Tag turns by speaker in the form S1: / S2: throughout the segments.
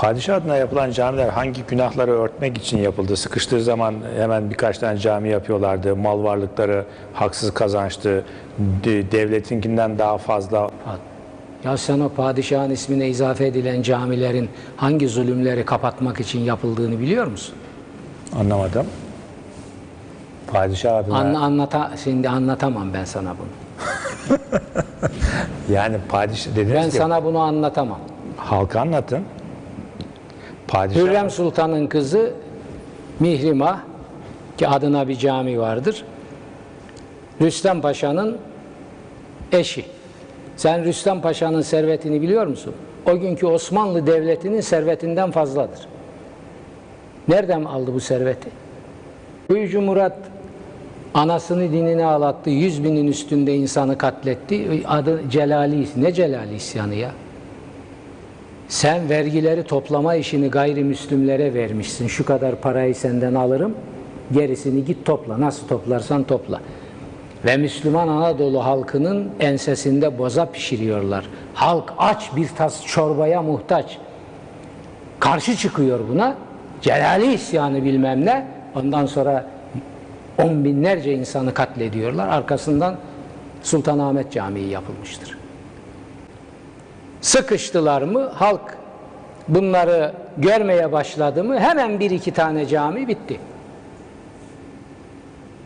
S1: Padişah adına yapılan camiler hangi günahları örtmek için yapıldı? Sıkıştığı zaman hemen birkaç tane cami yapıyorlardı. Mal varlıkları haksız kazançtı. De- Devletinkinden daha fazla.
S2: Ya sen o padişahın ismine izafe edilen camilerin hangi zulümleri kapatmak için yapıldığını biliyor musun?
S1: Anlamadım. Padişah adına
S2: An, anlata, şimdi anlatamam ben sana bunu.
S1: yani padişah dediniz
S2: Ben
S1: ki
S2: sana bunu anlatamam.
S1: halka anlatın. Padişah
S2: Hürrem Sultan'ın kızı Mihrimah ki adına bir cami vardır. Rüstem Paşa'nın eşi. Sen Rüstem Paşa'nın servetini biliyor musun? O günkü Osmanlı Devleti'nin servetinden fazladır. Nereden aldı bu serveti? Buyucu Murat anasını dinine ağlattı. Yüz binin üstünde insanı katletti. Adı Celali. Ne Celali isyanı ya? Sen vergileri toplama işini gayrimüslimlere vermişsin. Şu kadar parayı senden alırım. Gerisini git topla. Nasıl toplarsan topla. Ve Müslüman Anadolu halkının ensesinde boza pişiriyorlar. Halk aç bir tas çorbaya muhtaç. Karşı çıkıyor buna. Celali isyanı bilmem ne. Ondan sonra on binlerce insanı katlediyorlar. Arkasından Sultanahmet Camii yapılmıştır. Sıkıştılar mı halk bunları görmeye başladı mı hemen bir iki tane cami bitti.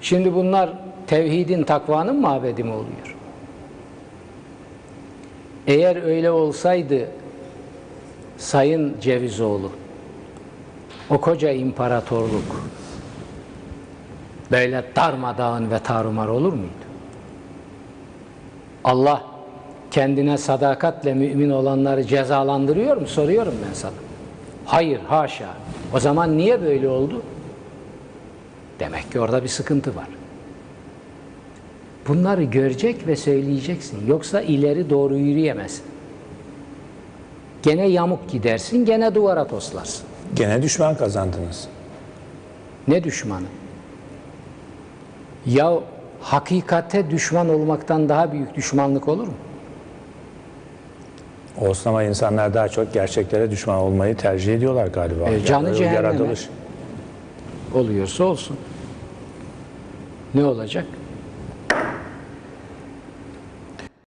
S2: Şimdi bunlar tevhidin takvanın mabedi mi oluyor? Eğer öyle olsaydı Sayın Cevizoğlu o koca imparatorluk böyle darmadağın ve tarumar olur muydu? Allah kendine sadakatle mümin olanları cezalandırıyor mu? Soruyorum ben sana. Hayır, haşa. O zaman niye böyle oldu? Demek ki orada bir sıkıntı var. Bunları görecek ve söyleyeceksin. Yoksa ileri doğru yürüyemezsin. Gene yamuk gidersin, gene duvara toslarsın.
S1: gene düşman kazandınız.
S2: Ne düşmanı? Ya hakikate düşman olmaktan daha büyük düşmanlık olur mu?
S1: Olsun ama insanlar daha çok gerçeklere düşman olmayı tercih ediyorlar galiba.
S2: E, canı
S1: Yani
S2: cehenneme.
S1: yaratılış.
S2: Oluyorsa olsun. Ne olacak?